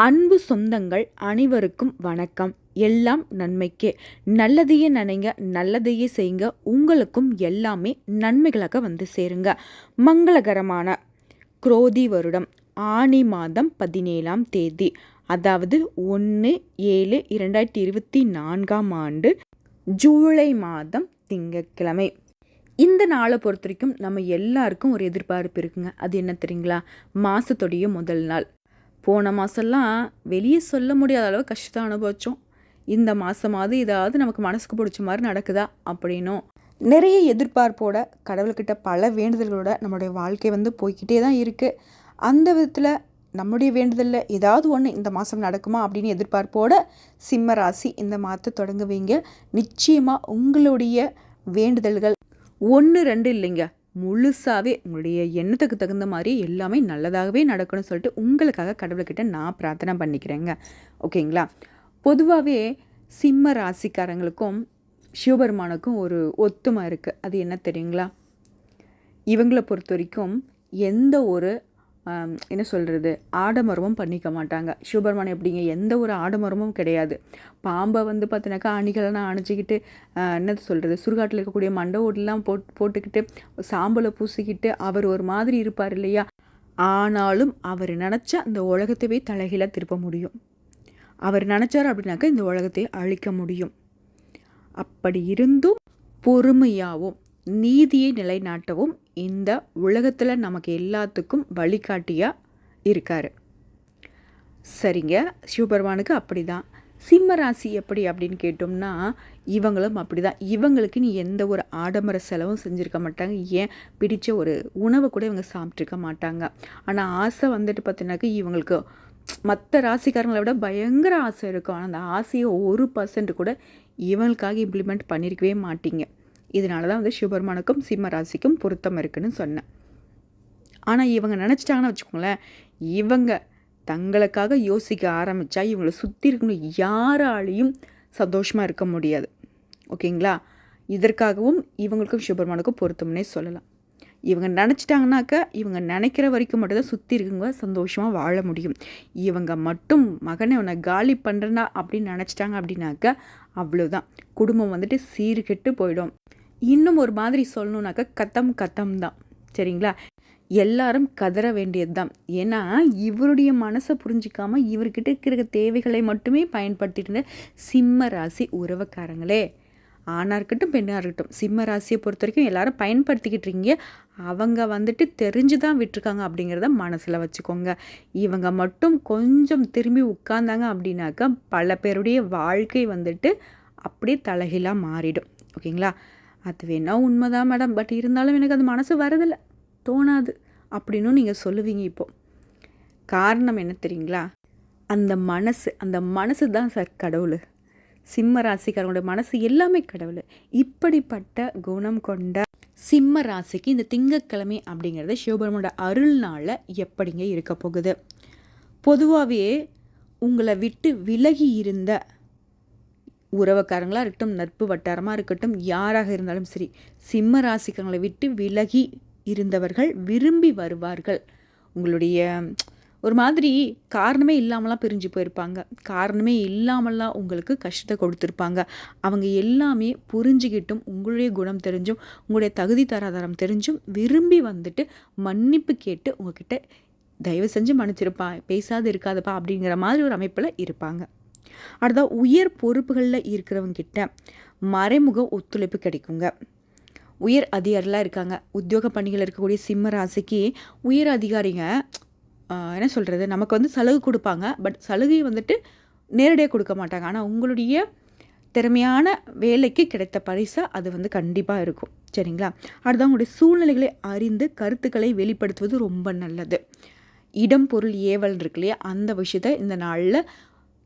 அன்பு சொந்தங்கள் அனைவருக்கும் வணக்கம். எல்லாம் நன்மைக்கே. நல்லதையே நினைங்க நல்லதையே செய்யுங்க. உங்களுக்கும் எல்லாமே நன்மைகளாக வந்து சேருங்க. மங்களகரமான குரோதி வருடம். ஆனி மாதம் பதினேழாம் தேதி. அதாவது ஒன்று ஏழு இரண்டாயிரத்தி இருபத்தி நான்காம் ஆண்டு ஜூலை மாதம் திங்கட்கிழமை. இந்த நாளை பொறுத்த வரைக்கும் நம்ம எல்லாருக்கும் ஒரு எதிர்பார்ப்பு இருக்குங்க. அது என்ன தெரியுங்களா? மாதத்துடைய முதல் நாள். போன மாதம்லாம் வெளியே சொல்ல முடியாத அளவு கஷ்டத்தை அனுபவித்தோம் இந்த மாதமாவது ஏதாவது நமக்கு மனசுக்கு பிடிச்ச மாதிரி நடக்குதா அப்படின்னும். நிறைய எதிர்பார்ப்போட கடவுள்கிட்ட பல வேண்டுதல்களோட நம்மளுடைய வாழ்க்கை வந்து போய்கிட்டே தான் இருக்குது அந்த விதத்தில் நம்முடைய வேண்டுதலில் ஏதாவது ஒன்று இந்த மாதம் நடக்குமா அப்படின்னு எதிர்பார்ப்போட சிம்ம ராசி இந்த மாதத்தை தொடங்குவீங்க. நிச்சயமாக உங்களுடைய வேண்டுதல்கள் ஒன்று ரெண்டு இல்லைங்க. முழுசாகவே உங்களுடைய எண்ணத்துக்கு தகுந்த மாதிரி எல்லாமே நல்லதாகவே நடக்கணும்னு சொல்லிட்டு உங்களுக்காக கடவுள்கிட்ட நான் பிரார்த்தனை பண்ணிக்கிறேங்க. ஓகேங்களா? பொதுவாகவே சிம்ம ராசிக்காரங்களுக்கும் சிவபெருமானுக்கும் ஒரு ஒத்துமை இருக்குது அது என்ன தெரியுங்களா? இவங்களை பொறுத்த வரைக்கும் எந்த ஒரு என்ன சொல்கிறது ஆடமரமும் பண்ணிக்க மாட்டாங்க. சிவபெருமான் எப்படிங்க? எந்த ஒரு ஆடமரமும் கிடையாது. பாம்பை வந்து பார்த்தினாக்கா அணிகளெல்லாம் அணிச்சிக்கிட்டு என்னது சொல்கிறது சுடுகாட்டில் இருக்கக்கூடிய மண்டை ஓட்டெல்லாம் போட் போட்டுக்கிட்டு சாம்பலை பூசிக்கிட்டு அவர் ஒரு மாதிரி இருப்பார் இல்லையா? ஆனாலும் அவர் நினச்சா இந்த உலகத்தையே தலைகீழாக திருப்ப முடியும். அவர் நினச்சார் அப்படின்னாக்கா இந்த உலகத்தை அழிக்க முடியும். அப்படி இருந்தும் பொறுமையாகவும் நீதியை நிலைநாட்டவும் இந்த உலகத்தில் நமக்கு எல்லாத்துக்கும் வழிகாட்டியாக இருக்கார். சரிங்க சிவபெருமானுக்கு அப்படி தான் சிம்ம ராசி எப்படி அப்படின்னு கேட்டோம்னா இவங்களும் அப்படி தான் இவங்களுக்கு நீ எந்த ஒரு ஆடம்பர செலவும் செஞ்சுருக்க மாட்டாங்க. ஏன்? பிடிச்ச ஒரு உணவை கூட இவங்க சாப்பிட்ருக்க மாட்டாங்க. ஆனால் ஆசை வந்துட்டு பார்த்தீங்கன்னாக்கா இவங்களுக்கு மற்ற ராசிக்காரங்களை விட பயங்கர ஆசை இருக்கும். ஆனால் அந்த ஆசையை ஒரு பர்சன்ட் கூட இவங்களுக்காக இம்ப்ளிமெண்ட் பண்ணியிருக்கவே மாட்டீங்க. இதனால தான் வந்து சிவபெருமானுக்கும் சிம்ம ராசிக்கும் பொருத்தம் இருக்குன்னு சொன்னேன். ஆனால் இவங்க நினச்சிட்டாங்கன்னு வச்சுக்கோங்களேன் இவங்க தங்களுக்காக யோசிக்க ஆரம்பித்தா இவங்களை சுற்றி இருக்கணும் யாராலையும் சந்தோஷமாக இருக்க முடியாது. ஓகேங்களா? இதற்காகவும் இவங்களுக்கும் சிவபெருமானுக்கும் பொருத்தம்னே சொல்லலாம். இவங்க நினச்சிட்டாங்கனாக்கா இவங்க நினைக்கிற வரைக்கும் மட்டும்தான் சுற்றி இருக்குங்க சந்தோஷமாக வாழ முடியும். இவங்க மட்டும் மகனை உன்னை காலி பண்ணுறனா அப்படின்னு நினச்சிட்டாங்க அப்படின்னாக்கா அவ்வளோதான் குடும்பம் வந்துட்டு சீர்கெட்டு போயிடும். இன்னும் ஒரு மாதிரி சொல்லணுன்னாக்கா கத்தம் கத்தம் தான். சரிங்களா? எல்லாரும் கதற வேண்டியது தான் ஏன்னா இவருடைய மனசை புரிஞ்சிக்காமல் இவர்கிட்ட இருக்கிற தேவைகளை மட்டுமே பயன்படுத்திட்டு சிம்ம ராசி உறவுக்காரங்களே. ஆணாக இருக்கட்டும் பெண்ணாக இருக்கட்டும் சிம்ம ராசியை பொறுத்த வரைக்கும் எல்லாரும் பயன்படுத்திக்கிட்டு இருக்கீங்க. அவங்க வந்துட்டு தெரிஞ்சு தான் விட்டுருக்காங்க அப்படிங்கிறத மனசில் வச்சுக்கோங்க. இவங்க மட்டும் கொஞ்சம் திரும்பி உட்கார்ந்தாங்க அப்படின்னாக்கா பல பேருடைய வாழ்க்கை வந்துட்டு அப்படியே தலைகீழாக மாறிடும். ஓகேங்களா? அது வேணால் உண்மைதான் மேடம் பட் இருந்தாலும் எனக்கு அது மனசு வரதில்லை. தோணாது. அப்படின்னு நீங்கள் சொல்லுவீங்க இப்போது காரணம் என்ன தெரியுங்களா? அந்த மனசு அந்த மனசு தான் சார் கடவுள். சிம்ம ராசிக்காரங்களோட மனசு எல்லாமே கடவுள். இப்படிப்பட்ட குணம் கொண்ட சிம்ம ராசிக்கு இந்த திங்கக்கிழமை அப்படிங்கிறது சிவபெருமனோட அருள்னால் எப்படிங்க இருக்க போகுது? பொதுவாகவே உங்களை விட்டு விலகி இருந்த உறவுக்காரங்களாக இருக்கட்டும் நட்பு வட்டாரமாக இருக்கட்டும் யாராக இருந்தாலும் சரி சிம்ம ராசிக்காரங்களை விட்டு விலகி இருந்தவர்கள் விரும்பி வருவார்கள். உங்களுடைய ஒரு மாதிரி காரணமே இல்லாமலாம் பிரிஞ்சு போயிருப்பாங்க. காரணமே இல்லாமலாம் உங்களுக்கு கஷ்டத்தை கொடுத்துருப்பாங்க. அவங்க எல்லாமே புரிஞ்சுக்கிட்டும் உங்களுடைய குணம் தெரிஞ்சும் உங்களுடைய தகுதி தராதாரம் தெரிஞ்சும் விரும்பி வந்துட்டு மன்னிப்பு கேட்டு உங்ககிட்ட தயவு செஞ்சு மன்னிச்சிருப்பா பேசாது இருக்காதப்பா அப்படிங்கிற மாதிரி ஒரு அமைப்பில் இருப்பாங்க. அடுத்த உயர் பொறுப்புகளில் இருக்கிறவங்கிட்ட மறைமுக ஒத்துழைப்பு கிடைக்குங்க. உயர் அதிகாரிலாம் இருக்காங்க. உத்தியோக பணிகள் இருக்கக்கூடிய சிம்ம ராசிக்கு உயர் அதிகாரிங்க என்ன சொல்கிறது நமக்கு வந்து சலுகை கொடுப்பாங்க. பட் சலுகை வந்துட்டு நேரடியாக கொடுக்க மாட்டாங்க. ஆனால் உங்களுடைய திறமையான வேலைக்கு கிடைத்த பரிசாக அது வந்து கண்டிப்பாக இருக்கும். சரிங்களா? அடுத்து உங்களுடைய சூழ்நிலைகளை அறிந்து கருத்துக்களை வெளிப்படுத்துவது ரொம்ப நல்லது. இடம் பொருள் ஏவல் இருக்கு இல்லையா? அந்த விஷயத்த இந்த நாளில்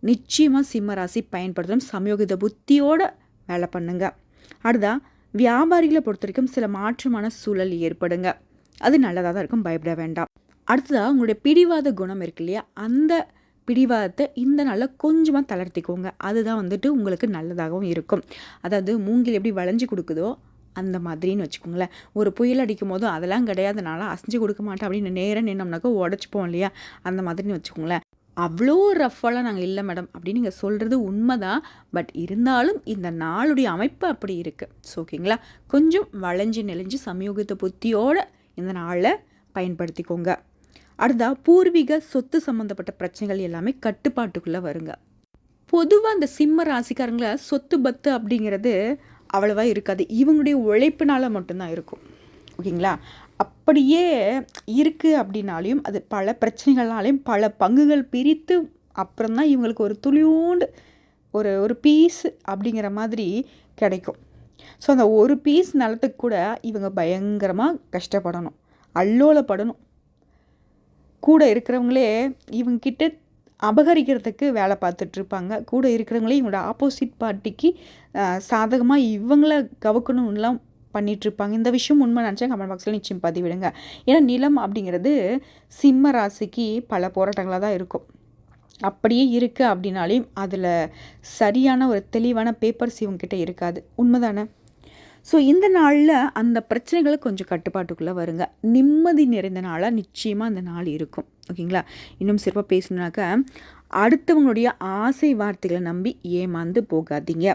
நிச்சயமாக சிம்ம ராசி பயன்படுத்தணும். சமயோகித புத்தியோடு வேலை பண்ணுங்க. அடுத்தா வியாபாரிகளை பொறுத்த வரைக்கும் சில மாற்றமான சூழல் ஏற்படுங்க. அது நல்லதாக தான் இருக்கும். பயப்பட வேண்டாம். அடுத்ததாக உங்களுடைய பிடிவாத குணம் இருக்கு இல்லையா? அந்த பிடிவாதத்தை இந்த நாளில் கொஞ்சமாக தளர்த்திக்கோங்க. அதுதான் வந்துட்டு உங்களுக்கு நல்லதாகவும் இருக்கும். அதாவது மூங்கில் எப்படி வளைஞ்சு கொடுக்குதோ அந்த மாதிரின்னு வச்சுக்கோங்களேன். ஒரு புயல் அடிக்கும் போதும் அதெல்லாம் கிடையாதுனால அசைஞ்சு கொடுக்க மாட்டேன் அப்படின்னு நேராக நின்னோம்னாக்கா உடச்சிப்போம் இல்லையா? அந்த மாதிரின்னு வச்சுக்கோங்களேன். அவ்வளோ ரஃப்பாலாம் நாங்கள் இல்லை மேடம். அப்படின்னு நீங்கள் சொல்கிறது உண்மைதான். பட் இருந்தாலும் இந்த நாளுடைய அமைப்பு அப்படி இருக்குது ஸோ ஓகேங்களா? கொஞ்சம் வளைஞ்சு நெளிஞ்சு சமயோகத்தை புத்தியோடு இந்த நாளில் பயன்படுத்திக்கோங்க. அடுத்தா பூர்வீக சொத்து சம்மந்தப்பட்ட பிரச்சனைகள் எல்லாமே கட்டுப்பாட்டுக்குள்ளே வருங்க. பொதுவாக அந்த சிம்ம ராசிக்காரங்கள சொத்து பத்து அப்படிங்கிறது அவ்வளவா இருக்காது. இவங்களுடைய உழைப்பினால் மட்டும்தான் இருக்கும். ஓகேங்களா? அப்படியே இருக்குது அப்படின்னாலையும் அது பல பிரச்சனைகள்னாலையும் பல பங்குகள் பிரித்து அப்புறம் தான் இவங்களுக்கு ஒரு துளியோண்டு ஒரு ஒரு பீஸ் அப்படிங்கிற மாதிரி கிடைக்கும். ஸோ அந்த ஒரு பீஸ் நிலத்துக்கு கூட இவங்க பயங்கரமாக கஷ்டப்படணும் அல்லோலப்படணும். கூட இருக்கிறவங்களே இவங்கக்கிட்ட அபகரிக்கிறதுக்கு வேலை பார்த்துட்ருப்பாங்க. கூட இருக்கிறவங்களே இவங்களோட ஆப்போசிட் பார்ட்டிக்கு சாதகமாக இவங்கள கவக்கணும்லாம் பண்ணிகிட்ருப்பாங்க இந்த விஷயம் உண்மை நினச்சா கமெண்ட் பாக்ஸில் நிச்சயம் பதிவிடுங்க. ஏன்னா நிலம் அப்படிங்கிறது சிம்ம ராசிக்கு பல போராட்டங்களாக தான் இருக்கும். அப்படியே இருக்குது அப்படின்னாலையும் அதில் சரியான ஒரு தெளிவான பேப்பர்ஸ் இவங்ககிட்ட இருக்காது. உண்மைதானே? ஸோ இந்த நாளில் அந்த பிரச்சனைகளை கொஞ்சம் கட்டுப்பாட்டுக்குள்ளே வருங்க. நிம்மதி நிறைந்த நாளாக நிச்சயமாக அந்த நாள் இருக்கும். ஓகேங்களா? இன்னும் சிறப்பாக பேசணுனாக்கா அடுத்தவங்களுடைய ஆசை வார்த்தைகளை நம்பி ஏமாந்து போகாதீங்க.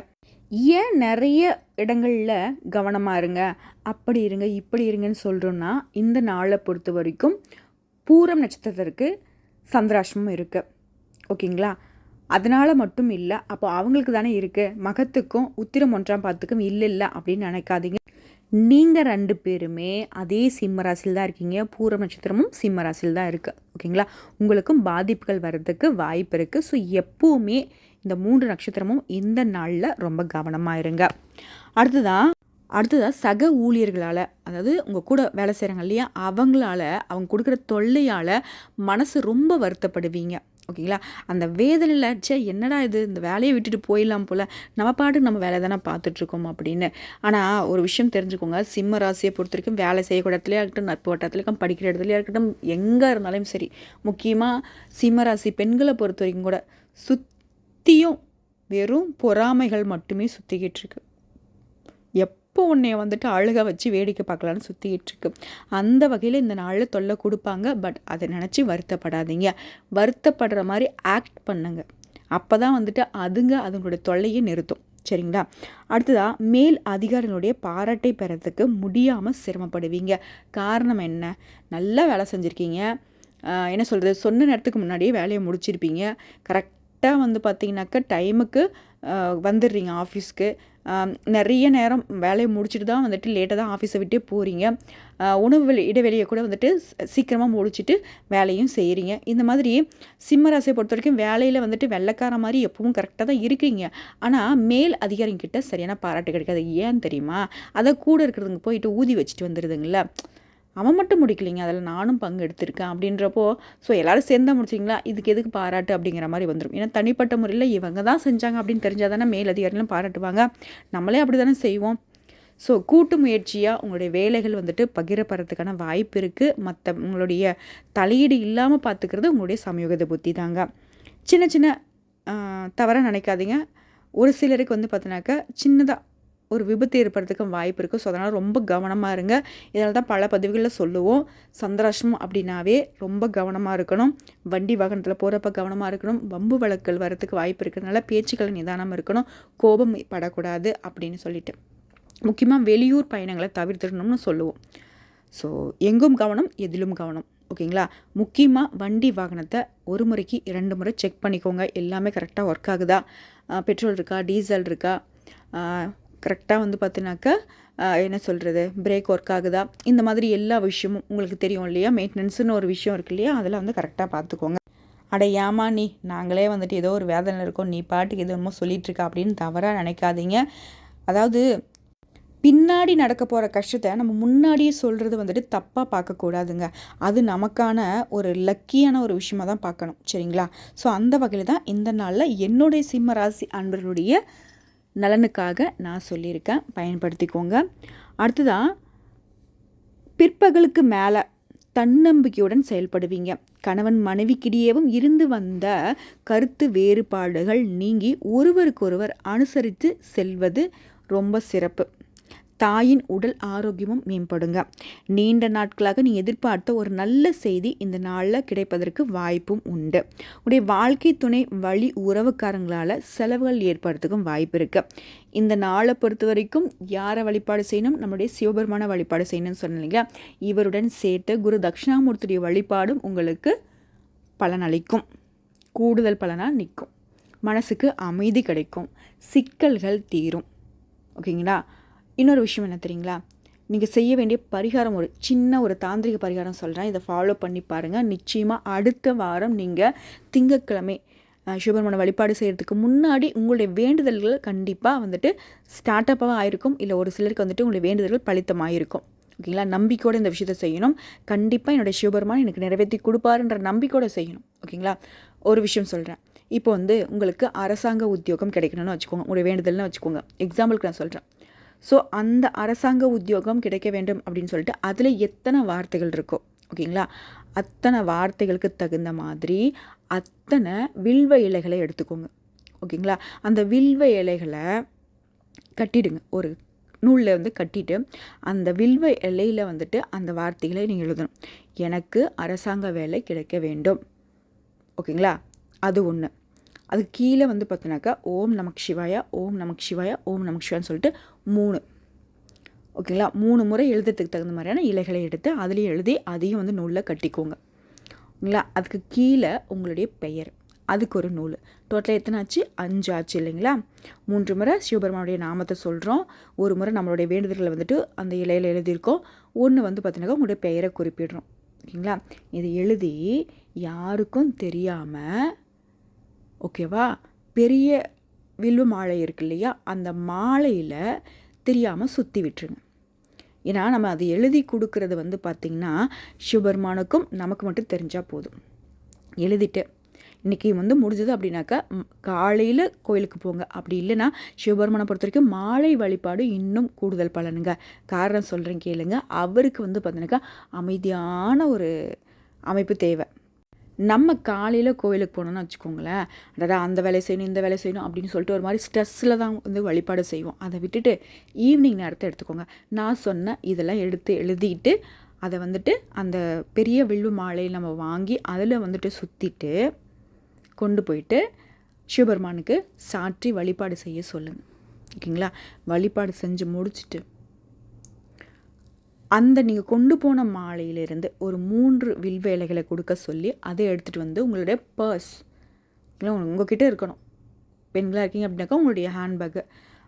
ஏன் நிறைய இடங்களில் கவனமாக இருங்க? அப்படி இருங்க இப்படி இருங்கன்னு சொல்கிறோன்னா இந்த நாளை பொறுத்த வரைக்கும் பூரம் நட்சத்திரத்திற்கு சந்திராஷ்டமும் இருக்குது ஓகேங்களா? அதனால் மட்டும் இல்லை அப்போ அவங்களுக்கு தானே இருக்குது மகத்துக்கும் உத்திரம் ஒன்றாம் பாத்துக்கும் இல்லை இல்லை அப்படின்னு நினைக்காதீங்க. நீங்கள் ரெண்டு பேருமே அதே சிம்ம ராசியில் தான் இருக்கீங்க. பூர நட்சத்திரமும் சிம்ம ராசியில் தான் இருக்குது ஓகேங்களா? உங்களுக்கும் பாதிப்புகள் வர்றதுக்கு வாய்ப்பு இருக்குது ஸோ எப்போவுமே இந்த மூன்று நட்சத்திரமும் இந்த நாளில் ரொம்ப கவனமாக இருங்க. அடுத்ததான் அடுத்ததாக சக ஊழியர்களால் அதாவது உங்கள் கூட வேலை செய்கிறாங்க இல்லையா அவங்களால அவங்க கொடுக்குற தொல்லையால் மனசு ரொம்ப வருத்தப்படுவீங்க. ஓகேங்களா? அந்த வேதனையில் சே என்னடா இது? இந்த வேலையை விட்டுட்டு போயிடலாம் போல். நம்ம பாட்டுக்கு நம்ம வேலை தானே பார்த்துட்ருக்கோம் அப்படின்னு. ஆனால் ஒரு விஷயம் தெரிஞ்சுக்கோங்க. சிம்ம ராசியை பொறுத்த வரைக்கும் வேலை செய்யக்கூடிய இடத்துலையா இருக்கட்டும் நட்பு வட்டத்துலையும் படிக்கிற இடத்துலையா இருக்கட்டும் எங்கே இருந்தாலும் சரி. முக்கியமாக சிம்ம ராசி பெண்களை பொறுத்த வரைக்கும் கூட சுற்றியும் வெறும் பொறாமைகள் மட்டுமே சுற்றிக்கிட்டு இருக்கு. இப்போ உன்னை உன்னைய வந்துட்டு அழுக வச்சு வேடிக்கை பார்க்கலான்னு சுற்றிக்கிட்டு இருக்கு. அந்த வகையில் இந்த நாளில் தொல்லை கொடுப்பாங்க. பட் அதை நினச்சி வருத்தப்படாதீங்க. வருத்தப்படுற மாதிரி ஆக்ட் பண்ணுங்க. அப்போ தான் வந்துட்டு அதுங்க அதுங்களுடைய தொல்லையை நிறுத்தும். சரிங்களா? அடுத்ததாக மேல் அதிகாரிகளுடைய பாராட்டை பெறத்துக்கு முடியாமல் சிரமப்படுவீங்க. காரணம் என்ன? நல்லா வேலை செஞ்சுருக்கீங்க. என்ன சொல்கிறது சொன்ன நேரத்துக்கு முன்னாடியே வேலையை முடிச்சிருப்பீங்க. கரெக்டாக வந்து பார்த்தீங்கன்னாக்கா டைமுக்கு வந்துடுறீங்க ஆஃபீஸ்க்கு நிறைய நேரம் வேலையை முடிச்சுட்டு தான் வந்துட்டு லேட்டாக தான் ஆஃபீஸை விட்டே போகிறீங்க உணவு இடைவெளியை கூட வந்துட்டு சீக்கிரமாக முடிச்சுட்டு வேலையும் செய்கிறீங்க இந்த மாதிரி சிம்மராசியை பொறுத்த வரைக்கும் வேலையில் வந்துட்டு வெள்ளைக்கார மாதிரி எப்பவும் கரெக்டாக தான் இருக்கிறீங்க ஆனால் மேல் அதிகாரிங்கிட்ட சரியான பாராட்டு கிடைக்காது. ஏன் தெரியுமா? அதை கூட இருக்கிறதுங்க போயிட்டு ஊதி வச்சுட்டு வந்துடுதுங்களா அவன் மட்டும் முடிக்கலைங்க. அதில் நானும் பங்கு எடுத்திருக்கேன் அப்படின்றப்போ ஸோ எல்லோரும் சேர்ந்தா முடிச்சிங்களா? இதுக்கு எதுக்கு பாராட்டு அப்படிங்கிற மாதிரி வந்துடும் ஏன்னா தனிப்பட்ட முறையில் இவங்க தான் செஞ்சாங்க அப்படின்னு தெரிஞ்சால் தானே மேல் அதிகாரிகளும் பாராட்டுவாங்க. நம்மளே அப்படி தானே செய்வோம். ஸோ கூட்டு முயற்சியாக உங்களுடைய வேலைகள் வந்துட்டு பகிரப்படுறதுக்கான வாய்ப்பு இருக்குது மற்ற உங்களுடைய தலையீடு இல்லாமல் பார்த்துக்கிறது உங்களுடைய சமயோகத புத்தி தாங்க சின்ன சின்ன தவறாக நினைக்காதீங்க. ஒரு சிலருக்கு வந்து பார்த்தினாக்கா சின்னதாக ஒரு விபத்து ஏற்படுறதுக்கும் வாய்ப்பு இருக்குது ஸோ அதனால் ரொம்ப கவனமாக இருங்க. இதனால தான் பல பதிவுகளில் சொல்லுவோம். சந்திராஷ்டம் அப்படின்னாவே ரொம்ப கவனமாக இருக்கணும். வண்டி வாகனத்தில் போகிறப்ப கவனமாக இருக்கணும். வம்பு வழக்குகள் வரத்துக்கு வாய்ப்பு இருக்கிறதுனால பேச்சுக்கள் நிதானம் இருக்கணும். கோபம் படக்கூடாது அப்படின்னு சொல்லிட்டு. முக்கியமாக வெளியூர் பயணங்களை தவிர்த்திடணும்னு சொல்லுவோம். ஸோ எங்கும் கவனம் எதிலும் கவனம். ஓகேங்களா? முக்கியமாக வண்டி வாகனத்தை ஒரு முறைக்கு இரண்டு முறை செக் பண்ணிக்கோங்க. எல்லாமே கரெக்டாக ஒர்க் ஆகுதா? பெட்ரோல் இருக்கா? டீசல் இருக்கா? கரெக்டாக வந்து பார்த்தினாக்கா என்ன சொல்கிறது பிரேக் ஒர்க் ஆகுதா? இந்த மாதிரி எல்லா விஷயமும் உங்களுக்கு தெரியும் இல்லையா? மெயின்டெனன்ஸுன்னு ஒரு விஷயம் இருக்கு இல்லையா? அதெல்லாம் வந்து கரெக்டாக பார்த்துக்கோங்க அட ஏமா நீ? நாங்களே வந்துட்டு ஏதோ ஒரு வேதனை இருக்கோம். நீ பாட்டுக்கு எது என்னமோ சொல்லிகிட்ருக்க அப்படின்னு தவறாக நினைக்காதீங்க. அதாவது பின்னாடி நடக்க போகிற கஷ்டத்தை நம்ம முன்னாடியே சொல்கிறது வந்துட்டு தப்பாக பார்க்கக்கூடாதுங்க. அது நமக்கான ஒரு லக்கியான ஒரு விஷயமாக தான் பார்க்கணும். சரிங்களா? ஸோ அந்த வகையில் தான் இந்த நாளில் என்னுடைய சிம்ம ராசி அன்பர்களுடைய நலனுக்காக நான் சொல்லியிருக்கேன். பயன்படுத்திக்கோங்க. அடுத்ததான் பிற்பகலுக்கு மேலே தன்னம்பிக்கையுடன் செயல்படுவீங்க. கணவன் மனைவிக்கிடையேவும் இருந்து வந்த கருத்து வேறுபாடுகள் நீங்கி ஒருவருக்கொருவர் அனுசரித்து செல்வது ரொம்ப சிறப்பு. தாயின் உடல் ஆரோக்கியமும் மேம்படுங்க. நீண்ட நாட்களாக நீ எதிர்பார்த்த ஒரு நல்ல செய்தி இந்த நாளில் கிடைப்பதற்கு வாய்ப்பும் உண்டு. உடைய வாழ்க்கை துணை வழி உறவுக்காரங்களால் செலவுகள் ஏற்படுறதுக்கும் வாய்ப்பு இருக்குது இந்த நாளை பொறுத்த வரைக்கும் யாரை வழிபாடு செய்யணும்? நம்முடைய சிவபெருமான வழிபாடு செய்யணும்னு சொன்னீங்க இவருடன் சேர்த்து குரு தட்சிணாமூர்த்தியுடைய வழிபாடும் உங்களுக்கு பலனளிக்கும். கூடுதல் பலனாக நிற்கும். மனசுக்கு அமைதி கிடைக்கும். சிக்கல்கள் தீரும். ஓகேங்களா? இன்னொரு விஷயம் என்ன தெரியுங்களா? நீங்கள் செய்ய வேண்டிய பரிகாரம் ஒரு சின்ன ஒரு தாந்திரிக பரிகாரம் சொல்கிறேன் இதை ஃபாலோ பண்ணி பாருங்கள் நிச்சயமாக அடுத்த வாரம் நீங்கள் திங்கக்கிழமை சிவபெருமான வழிபாடு செய்கிறதுக்கு முன்னாடி உங்களுடைய வேண்டுதல்கள் கண்டிப்பாக வந்துட்டு ஸ்டார்ட் அப்பாக ஆயிருக்கும். இல்லை ஒரு சிலருக்கு வந்துட்டு உங்களுடைய வேண்டுதல்கள் பழித்தமாயிருக்கும் ஓகேங்களா நம்பிக்கையோடு இந்த விஷயத்தை செய்யணும். கண்டிப்பாக என்னுடைய சிவபெருமான் எனக்கு நிறைவேற்றி கொடுப்பாருன்ற நம்பிக்கையோடு செய்யணும். ஓகேங்களா ஒரு விஷயம் சொல்கிறேன் இப்போ வந்து உங்களுக்கு அரசாங்க உத்தியோகம் கிடைக்கணும்னு வச்சுக்கோங்க. உங்களுடைய வேண்டுதல்னு வச்சுக்கோங்க. எக்ஸாம்பிளுக்கு நான் சொல்கிறேன் ஸோ அந்த அரசாங்க உத்தியோகம் கிடைக்க வேண்டும் அப்படின்னு சொல்லிட்டு அதில் எத்தனை வார்த்தைகள் இருக்கோ ஓகேங்களா? அத்தனை வார்த்தைகளுக்கு தகுந்த மாதிரி அத்தனை வில்வ இலைகளை எடுத்துக்கோங்க ஓகேங்களா? அந்த வில்வ இலைகளை கட்டிடுங்க. ஒரு நூலில் வந்து கட்டிட்டு அந்த வில்வ இலையில் வந்துட்டு அந்த வார்த்தைகளை நீங்கள் எழுதணும். எனக்கு அரசாங்க வேலை கிடைக்க வேண்டும் ஓகேங்களா? அது ஒன்று அது கீழே வந்து பார்த்தினாக்கா ஓம் நமக் சிவாயா ஓம் நமக் சிவாயா ஓம் நமக் சிவான்னு சொல்லிட்டு மூணு. ஓகேங்களா? மூணு முறை எழுதுறதுக்கு தகுந்த மாதிரியான இலைகளை எடுத்து அதுலேயும் எழுதி அதையும் வந்து நூலில் கட்டிக்கோங்க. ஓகேங்களா? அதுக்கு கீழே உங்களுடைய பெயர். அதுக்கு ஒரு நூல். டோட்டலாக எத்தனை ஆச்சு? அஞ்சு ஆச்சு இல்லைங்களா? மூன்று முறை சிவபெருமானுடைய நாமத்தை சொல்கிறோம் ஒரு முறை நம்மளுடைய வேண்டுதல்களை வந்துட்டு அந்த இலையில் எழுதியிருக்கோம். ஒன்று வந்து பார்த்தீங்கன்னா உங்களுடைய பெயரை குறிப்பிடுறோம். ஓகேங்களா? இதை எழுதி யாருக்கும் தெரியாமல் ஓகேவா? பெரிய வில்லு மாலை இருக்கு இல்லையா? அந்த மாலையில் தெரியாமல் சுற்றி விட்டுருங்க. ஏன்னா நம்ம அது எழுதி கொடுக்கறது வந்து பார்த்திங்கன்னா சிவபெருமானுக்கும் நமக்கு மட்டும் தெரிஞ்சால் போதும். எழுதிட்டு இன்றைக்கி வந்து முடிஞ்சது அப்படின்னாக்கா காலையில் கோயிலுக்கு போங்க. அப்படி இல்லைன்னா சிவபெருமானை பொறுத்த வரைக்கும் மாலை வழிபாடு இன்னும் கூடுதல் பலனுங்க. காரணம் சொல்கிறேன் கேளுங்க. அவருக்கு வந்து பார்த்தீங்கன்னாக்கா அமைதியான ஒரு அமைப்பு தேவை. நம்ம காலையில் கோயிலுக்கு போனோம்னு வச்சுக்கோங்களேன். அதாவது அந்த வேலை செய்யணும் இந்த வேலை செய்யணும் அப்படின்னு சொல்லிட்டு ஒரு மாதிரி ஸ்ட்ரெஸ்ஸில் தான் வந்து வழிபாடு செய்வோம். அதை விட்டுட்டு ஈவினிங் நேரத்தை எடுத்துக்கோங்க. நான் சொன்ன இதெல்லாம் எடுத்து எழுதிட்டு அதை வந்துட்டு அந்த பெரிய வில்லு மாலையை நம்ம வாங்கி அதில் வந்துட்டு சுற்றிட்டு கொண்டு போயிட்டு சிவபெருமானுக்கு சாற்றி வழிபாடு செய்ய சொல்லுங்கள் ஓகேங்களா? வழிபாடு செஞ்சு முடிச்சுட்டு அந்த நீங்கள் கொண்டு போன மாலையிலிருந்து ஒரு மூன்று வில்வேலைகளை கொடுக்க சொல்லி அதை எடுத்துகிட்டு வந்து உங்களுடைய பர்ஸ் இல்லை உங்ககிட்ட இருக்கணும். பெண்களாக இருக்கீங்க அப்படின்னாக்கா உங்களுடைய ஹேண்ட்பேக்கு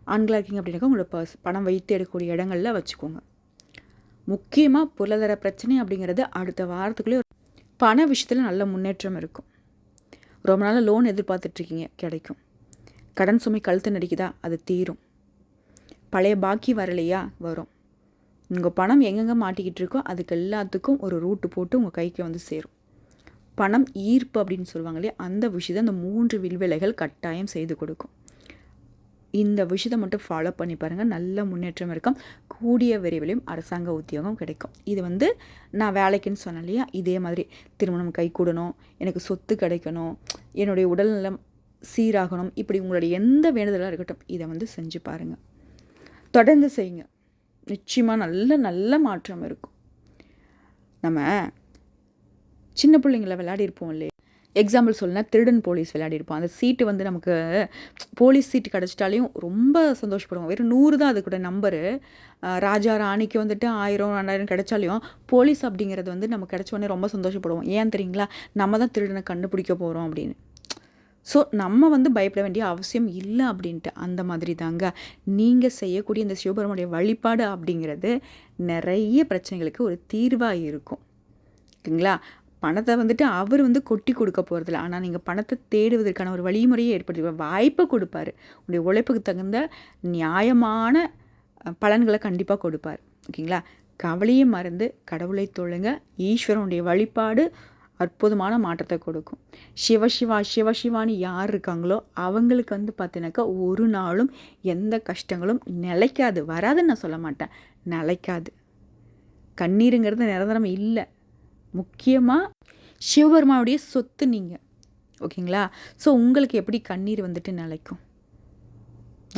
ஆண்களாக இருக்கீங்க அப்படின்னாக்கா உங்களோட பர்ஸ் பணம் வைத்து எடுக்கக்கூடிய இடங்களில் வச்சுக்கோங்க. முக்கியமாக பொருளாதார பிரச்சனை அப்படிங்கிறது அடுத்த வாரத்துக்குள்ளேயே பண விஷயத்தில் நல்ல முன்னேற்றம் இருக்கும். ரொம்ப நாள் லோன் எதிர்பார்த்துட்ருக்கீங்க கிடைக்கும். கடன் சுமை கழுத்து நடிக்குதா? அது தீரும். பழைய பாக்கி வரலையா? வரும். உங்கள் பணம் எங்கெங்கே மாட்டிக்கிட்டு இருக்கோ அதுக்கு எல்லாத்துக்கும் ஒரு ரூட்டு போட்டு உங்கள் கைக்கு வந்து சேரும். பணம் ஈர்ப்பு அப்படின்னு சொல்லுவாங்க இல்லையா? அந்த விஷயத்தை அந்த மூன்று வில்விலைகள் கட்டாயம் செய்து கொடுக்கும். இந்த விஷயத்தை மட்டும் ஃபாலோ பண்ணி பாருங்கள் நல்ல முன்னேற்றம் இருக்கும். கூடிய விரைவிலையும் அரசாங்க உத்தியோகம் கிடைக்கும். இது வந்து நான் வேலைக்குன்னு சொன்னேன் இல்லையா? இதே மாதிரி திருமணம் கை கூடணும் எனக்கு சொத்து கிடைக்கணும் என்னுடைய உடல்நலம் சீராகணும் இப்படி உங்களுடைய எந்த வேண்டுதலாக இருக்கட்டும் இதை வந்து செஞ்சு பாருங்கள் தொடர்ந்து செய்யுங்க. நிச்சயமாக நல்ல நல்ல மாற்றம் இருக்கும். நம்ம சின்ன பிள்ளைங்கள விளையாடிருப்போம் இல்லையா? எக்ஸாம்பிள் சொல்லணும்னா திருடன் போலீஸ் விளையாடிருப்போம். அந்த சீட்டு வந்து நமக்கு போலீஸ் சீட்டு கிடச்சிட்டாலையும் ரொம்ப சந்தோஷப்படுவோம். வெறும் நூறு தான் அது கூட நம்பரு ராஜா ராணிக்கு வந்துட்டு ஆயிரம் ரெண்டாயிரம் கிடைச்சாலையும் போலீஸ் அப்படிங்கிறது வந்து நம்ம கிடச்ச உடனே ரொம்ப சந்தோஷப்படுவோம். ஏன் தெரியுங்களா? நம்ம தான் திருடனை கண்டுபிடிக்க போகிறோம் அப்படின்னு. ஸோ நம்ம வந்து பயப்பட வேண்டிய அவசியம் இல்லை அப்படின்ட்டு அந்த மாதிரி தாங்க நீங்கள் செய்யக்கூடிய இந்த சிவபெருமனுடைய வழிபாடு அப்படிங்கிறது நிறைய பிரச்சனைகளுக்கு ஒரு தீர்வாக இருக்கும். ஓகேங்களா? பணத்தை வந்துட்டு அவர் வந்து கொட்டி கொடுக்க போகிறதில்ல ஆனால் நீங்கள் பணத்தை தேடுவதற்கான ஒரு வழிமுறையை ஏற்படுத்தி வாய்ப்பை கொடுப்பார். உங்களுடைய உழைப்புக்கு தகுந்த நியாயமான பலன்களை கண்டிப்பாக கொடுப்பார். ஓகேங்களா? கவலையை மறந்து கடவுளை தொழுங்க. ஈஸ்வரனுடைய வழிபாடு அற்புதமான மாற்றத்தை கொடுக்கும். சிவசிவா சிவசிவான்னு யார் இருக்காங்களோ அவங்களுக்கு வந்து பார்த்தீங்கன்னாக்கா ஒரு நாளும் எந்த கஷ்டங்களும் நிலைக்காது. வராதுன்னு நான் சொல்ல மாட்டேன். நிலைக்காது. கண்ணீருங்கிறது நிரந்தரம் இல்லை. முக்கியமாக சிவபெருமானுடைய சொத்து நீங்கள் ஓகேங்களா? ஸோ உங்களுக்கு எப்படி கண்ணீர் வந்துட்டு நிலைக்கும்?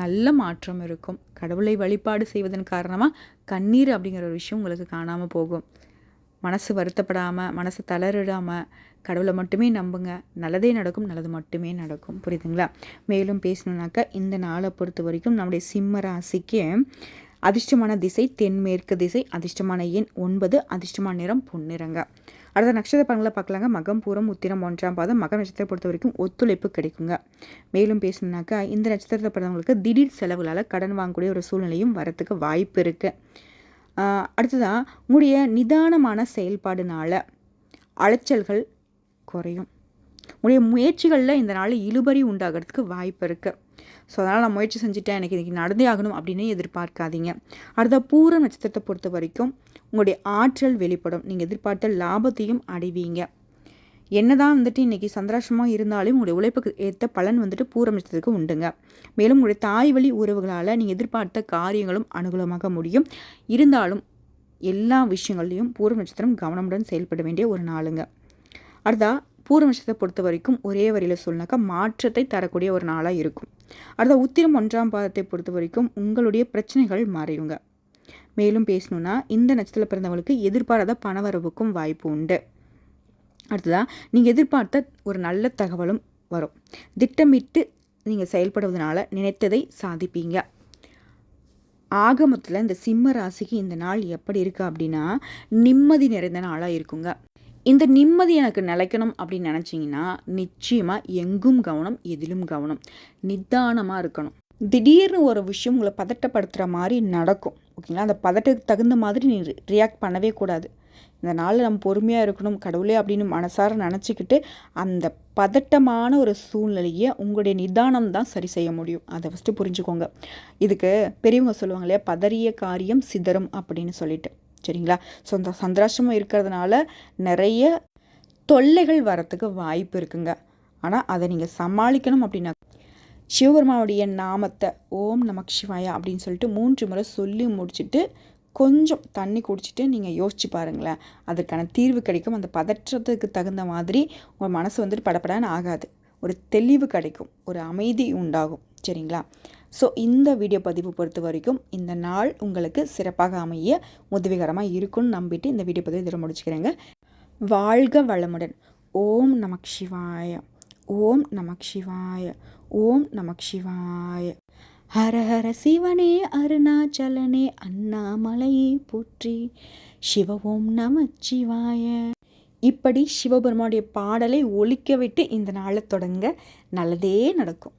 நல்ல மாற்றம் இருக்கும். கடவுளை வழிபாடு செய்வதன் காரணமாக கண்ணீர் அப்படிங்கிற ஒரு விஷயம் உங்களுக்கு காணாமல் போகும். மனசு வருத்தப்படாமல் மனசு தளரிடாமல் கடவுளை மட்டுமே நம்புங்க. நல்லதே நடக்கும் நல்லது மட்டுமே நடக்கும். புரியுதுங்களா? மேலும் பேசணுன்னாக்கா இந்த நாளை பொறுத்த வரைக்கும் நம்முடைய சிம்ம ராசிக்கு அதிர்ஷ்டமான திசை தென்மேற்கு திசை அதிர்ஷ்டமான எண் ஒன்பது அதிர்ஷ்டமான நிறம் பொன்னிறங்க. அடுத்த நட்சத்திர பலன்களை பார்க்கலாங்க. மகம் பூரம் உத்திரம் ஒன்றாம் பாதம். மக நட்சத்திரம் பொறுத்த வரைக்கும் ஒத்துழைப்பு கிடைக்குங்க. மேலும் பேசணுன்னாக்கா இந்த நட்சத்திரத்தை பிறந்தவங்களுக்கு திடீர் செலவுகளால் கடன் வாங்கக்கூடிய ஒரு சூழ்நிலையும் வரத்துக்கு வாய்ப்பு இருக்குது அடுத்ததாக உங்களுடைய நிதானமான செயல்பாடுனால அலைச்சல்கள் குறையும். உங்களுடைய முயற்சிகளில் இந்த நாள் இழுபறி உண்டாகிறதுக்கு வாய்ப்பு இருக்குது ஸோ அதனால் நான் முயற்சி செஞ்சுட்டேன். எனக்கு இன்றைக்கி நடந்தே ஆகணும் அப்படின்னு எதிர்பார்க்காதீங்க. அடுத்த பூர நட்சத்திரத்தை பொறுத்த வரைக்கும் உங்களுடைய ஆற்றல் வெளிப்படும். நீங்கள் எதிர்பார்த்த லாபத்தையும் அடைவீங்க. என்னதான் வந்துட்டு இன்றைக்கி சந்தோஷமாக இருந்தாலும் உங்களுடைய உழைப்புக்கு ஏற்ற பலன் வந்துட்டு பூரமிச்சதுக்கு உண்டுங்க. மேலும் உங்களுடைய தாய் வழி உறவுகளால் நீங்கள் எதிர்பார்த்த காரியங்களும் அனுகூலமாக முடியும். இருந்தாலும் எல்லா விஷயங்கள்லையும் பூர்வ நட்சத்திரம் கவனமுடன் செயல்பட வேண்டிய ஒரு நாளுங்க. அடுத்தா பூர்வ நட்சத்திரத்தை பொறுத்த வரைக்கும் ஒரே வரியில் சொன்னாக்கா மாற்றத்தை தரக்கூடிய ஒரு நாளாக இருக்கும். அடுத்த உத்திரம் ஒன்றாம் பாதத்தை பொறுத்த வரைக்கும் உங்களுடைய பிரச்சனைகள் மறையுங்க மேலும் பேசணுன்னா இந்த நட்சத்திரத்தில் பிறந்தவங்களுக்கு எதிர்பாராத பணவரவுக்கும் வாய்ப்பு உண்டு. அடுத்ததாக நீங்கள் எதிர்பார்த்த ஒரு நல்ல தகவலும் வரும். திட்டமிட்டு நீங்கள் செயல்படுவதனால நினைத்ததை சாதிப்பீங்க. ஆகமத்தில் இந்த சிம்ம ராசிக்கு இந்த நாள் எப்படி இருக்குது அப்படின்னா நிம்மதி நிறைந்த நாளாக இருக்குங்க. இந்த நிம்மதி எனக்கு நிலைக்கணும் அப்படின்னு நினச்சிங்கன்னா நிச்சயமாக எங்கும் கவனம் எதிலும் கவனம். நிதானமாக இருக்கணும். திடீர்னு ஒரு விஷயம் உங்களை பதட்டப்படுத்துகிற மாதிரி நடக்கும். ஓகேங்களா? அந்த பதட்டத்துக்கு தகுந்த மாதிரி நீ ரியாக்ட் பண்ணவே கூடாது. இந்த நாளில் நம்ம பொறுமையாக இருக்கணும் கடவுளே அப்படின்னு மனசார நினச்சிக்கிட்டு அந்த பதட்டமான ஒரு சூழ்நிலையை உங்களுடைய நிதானம் தான் சரி செய்ய முடியும். அதை ஃபஸ்ட்டு புரிஞ்சுக்கோங்க. இதுக்கு பெரியவங்க சொல்லுவாங்க இல்லையா பதறிய காரியம் சிதறும் அப்படின்னு சொல்லிட்டு. சரிங்களா? ஸோ அந்த சந்திராசிரமம் இருக்கிறதுனால நிறைய தொல்லைகள் வரத்துக்கு வாய்ப்பு இருக்குங்க. ஆனால் அதை நீங்கள் சமாளிக்கணும் அப்படின்னா சிவபெருமானுடைய நாமத்தை ஓம் நமக் சிவாயா அப்படின்னு சொல்லிட்டு மூன்று முறை சொல்லி முடிச்சுட்டு கொஞ்சம் தண்ணி குடிச்சிட்டு நீங்கள் யோசிச்சு பாருங்களேன். அதற்கான தீர்வு கிடைக்கும். அந்த பதற்றத்துக்கு தகுந்த மாதிரி உங்கள் மனசு வந்துட்டு படப்படான்னு ஆகாது. ஒரு தெளிவு கிடைக்கும். ஒரு அமைதி உண்டாகும். சரிங்களா? ஸோ இந்த வீடியோ பதிவு பொறுத்த வரைக்கும் இந்த நாள் உங்களுக்கு சிறப்பாக அமைய உதவிகரமாக இருக்கும்னு நம்பிட்டு இந்த வீடியோ பதிவு இதில் முடிச்சுக்கிறேங்க. வாழ்க வளமுடன். ஓம் நமக் சிவாய. ஓம் நமக் சிவாய. ஓம் நமக் சிவாய. ஹர ஹர சிவனே அருணாச்சலனே அண்ணாமலையே போற்றி சிவ ஓம் சிவாய. இப்படி சிவபெருமானுடைய பாடலை ஒழிக்க விட்டு இந்த நாளை தொடங்க நல்லதே நடக்கும்.